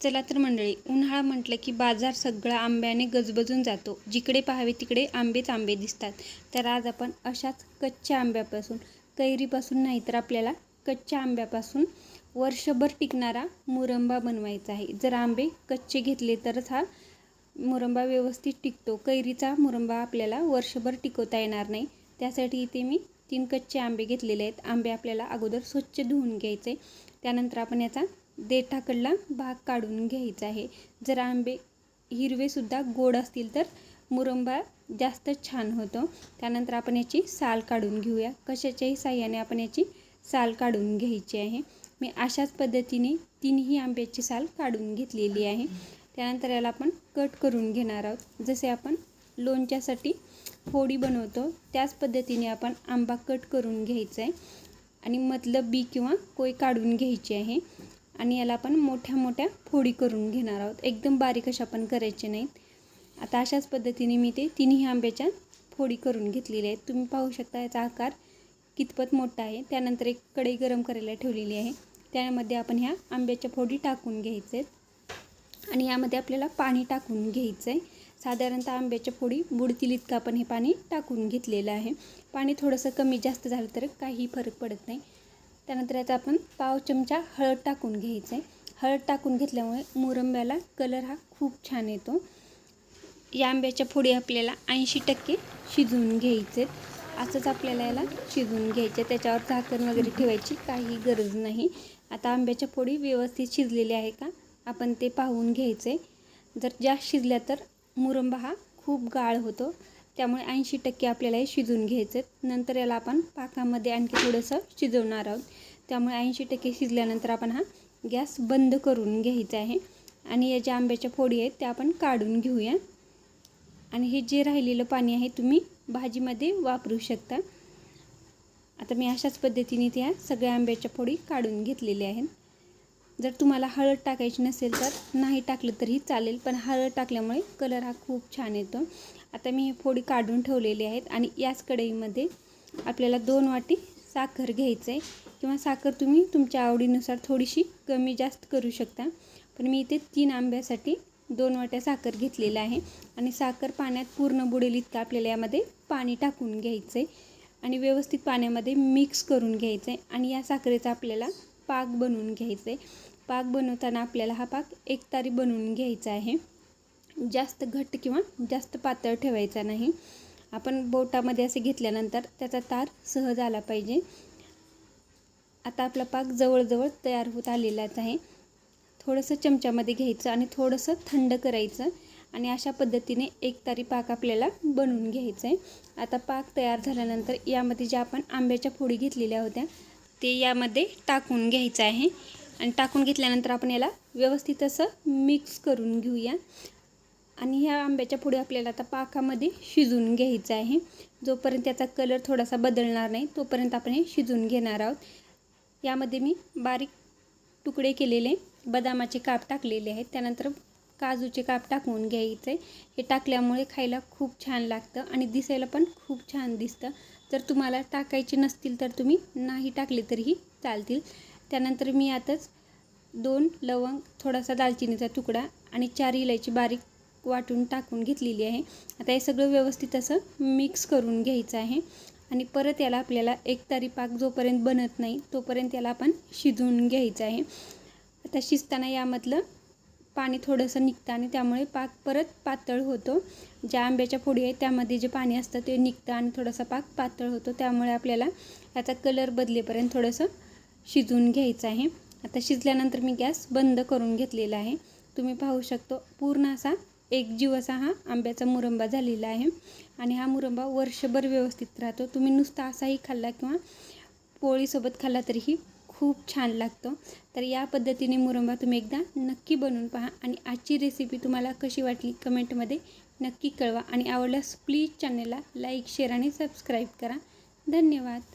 चला तर मंडळी उन्हाळा म्हटलं की बाजार सगळा आंब्याने गजबजून जातो. जिकडे पाहावे तिकडे आंबेच आंबे दिसतात. तर आज आपण अशाच कच्च्या आंब्यापासून कैरीपासून नाही तर आपल्याला कच्च्या आंब्यापासून वर्षभर टिकणारा मुरंबा बनवायचा आहे. जर आंबे कच्चे घेतले तरच हा मुरंबा व्यवस्थित टिकतो. कैरीचा मुरंबा आपल्याला वर्षभर टिकवता येणार नाही. त्यासाठी इथे मी तीन कच्चे आंबे घेतलेले आहेत. आंबे आपल्याला अगोदर स्वच्छ धुवून घ्यायचे. त्यानंतर आपण याचा देठाकडला भाग काढून घ्यायचा आहे. जर आंबे हिरवेसुद्धा गोड असतील तर मुरंबा जास्त छान होतो. त्यानंतर आपण याची साल काढून घेऊया. कशाच्याही साह्याने आपण याची साल काढून घ्यायची आहे. मी अशाच पद्धतीने तीनही आंब्याची साल काढून घेतलेली आहे. त्यानंतर याला आपण कट करून घेणार आहोत. जसे आपण लोणच्यासाठी फोडी बनवतो त्याच पद्धतीने आपण आंबा कट करून घ्यायचा आहे. आणि मधलं बी किंवा कोय काढून घ्यायची आहे. आणि याला आपण मोठ्या मोठ्या फोडी करून घेणार आहोत. एकदम बारीक अशा आपण करायचे नाहीत. आता अशाच पद्धतीने मी ते तिन्ही आंब्याच्या फोडी करून घेतलेल्या आहेत. तुम्ही पाहू शकता याचा आकार कितपत मोठा आहे. त्यानंतर एक कढई गरम करायला ठेवलेली आहे. त्यामध्ये आपण ह्या आंब्याच्या फोडी टाकून घ्यायचे आहेत. आणि यामध्ये आपल्याला पाणी टाकून घ्यायचं आहे साधारणतः आंब्याच्या फोडी बुडतील इतकं आपण हे पाणी टाकून घेतलेलं आहे. पाणी थोडंसं कमी जास्त झालं तर काही फरक पडत नाही. त्यानंतर याचा आपण पाव चमचा हळद टाकून घ्यायचं. आहे हळद टाकून घेतल्यामुळे मुरंब्याला कलर हा खूप छान येतो. या आंब्याच्या फोडी आपल्याला ऐंशी टक्के शिजवून घ्यायचे. असंच आपल्याला याला शिजवून घ्यायचे. त्याच्यावर झाकण वगैरे ठेवायची काही गरज नाही. आता आंब्याच्या फोडी व्यवस्थित शिजलेली आहे का? आपण ते पाहून घ्यायचे. जर जास्त शिजल्या तर मुरंबा हा खूप गाळ होतो. त्यामुळे ऐंशी टक्के आपल्याला हे शिजवून घ्यायचे नंतर याला आपण पाकामध्ये आणखी थोडंसं शिजवणार आहोत. त्यामुळे ऐंशी टक्के शिजल्यानंतर आपण हा गॅस बंद करून घ्यायचा आहे. आणि या ज्या आंब्याच्या फोडी आहेत त्या आपण काढून घेऊया. आणि हे जे राहिलेलं पाणी आहे तुम्ही भाजीमध्ये वापरू शकता. आता मी अशाच पद्धतीने त्या सगळ्या आंब्याच्या फोडी काढून घेतलेल्या आहेत. जर तुम्हाला हळद टाकायची नसेल तर नाही टाकलं तरीही चालेल पण हळद टाकल्यामुळे कलर हा खूप छान येतो. आता मी फोडी काढून ठेवलेली आहेत आणि याच कढईमध्ये आपल्याला दोन वाटी साखर घ्यायचं आहे किंवा साखर तुम्ही तुमच्या आवडीनुसार थोडीशी कमी जास्त करू शकता. पण मी इथे तीन आंब्यासाठी दोन वाट्या साखर घेतलेलं आहे. आणि साखर पाण्यात पूर्ण बुडेल इतकं आपल्याला यामध्ये पाणी टाकून घ्यायचं आहे आणि व्यवस्थित पाण्यामध्ये मिक्स करून घ्यायचं आहे आणि या साखरेचा आपल्याला पाक बनवून घ्यायचं आहे पाक बनवताना आपल्याला हा पाक एकतारी बनवून घ्यायचा आहे. जास्त घट्ट किंवा जास्त पातळ ठेवायचा नाही. आपण बोटामध्ये असे घेतल्यानंतर त्याचा तार सहज आला पाहिजे. आता आपला पाक जवळजवळ तयार होत आलेलाच आहे. थोडंसं चमच्यामध्ये घ्यायचं आणि थोडंसं थंड करायचं आणि अशा पद्धतीने एक तारी पाक आपल्याला बनवून घ्यायचं आहे आता पाक तयार झाल्यानंतर यामध्ये ज्या आपण आंब्याच्या फोडी घेतलेल्या होत्या ते यामध्ये टाकून घ्यायचं आहे. आणि टाकून घेतल्यानंतर आपण याला व्यवस्थित असं मिक्स करून घेऊया. आणि ह्या आंब्याच्या पुढे आपल्याला आता पाकामध्ये शिजून घ्यायचं आहे. जोपर्यंत त्याचा कलर थोडासा बदलणार नाही तोपर्यंत आपण हे शिजून घेणार आहोत. यामध्ये मी बारीक तुकडे केलेले बदामाचे काप टाकलेले आहेत. त्यानंतर काजूचे काप टाकून घ्यायचे. हे टाकल्यामुळे खायला खूप छान लागतं आणि दिसायला पण खूप छान दिसतं. जर तुम्हाला टाकायचे नसतील तर तुम्ही नाही टाकले तरीही चालतील. त्यानंतर मी आताच दोन लवंग थोडासा दालचिनीचा तुकडा आणि चार इलायची बारीक वाटून टाकून घेतलेली आहे. आता हे सगळं व्यवस्थित असं मिक्स करून घ्यायचं आहे. आणि परत याला आपल्याला एक तारी पाक जोपर्यंत बनत नाही तोपर्यंत याला आपण शिजवून घ्यायचं आहे. आता शिजताना यामधलं पाणी थोडंसं निघतं आणि त्यामुळे पाक परत पातळ होतो. ज्या आंब्याच्या फोडी आहेत त्यामध्ये जे पाणी असतं ते निघतं आणि थोडासा पाक पातळ होतो. त्यामुळे आपल्याला याचा कलर बदलेपर्यंत थोडंसं शिजवून घ्यायचं आहे. आता शिजल्यानंतर मी गॅस बंद करून घेतलेला आहे. तुम्ही पाहू शकतो पूर्ण असा एक जीव असा हा आंब्याचा मुरंबा झालेला आहे. आणि हा मुरंबा वर्षभर व्यवस्थित राहतो. तुम्ही नुसता असाही खाल्ला किंवा पोळीसोबत खाल्ला तरीही खूप छान लागतो. तर या पद्धतीने मुरंबा तुम्ही एकदा नक्की बनवून पहा. आणि आजची रेसिपी तुम्हाला कशी वाटली कमेंटमध्ये नक्की कळवा. आणि आवडल्यास प्लीज चॅनलला लाईक शेअर आणि सबस्क्राईब करा. धन्यवाद.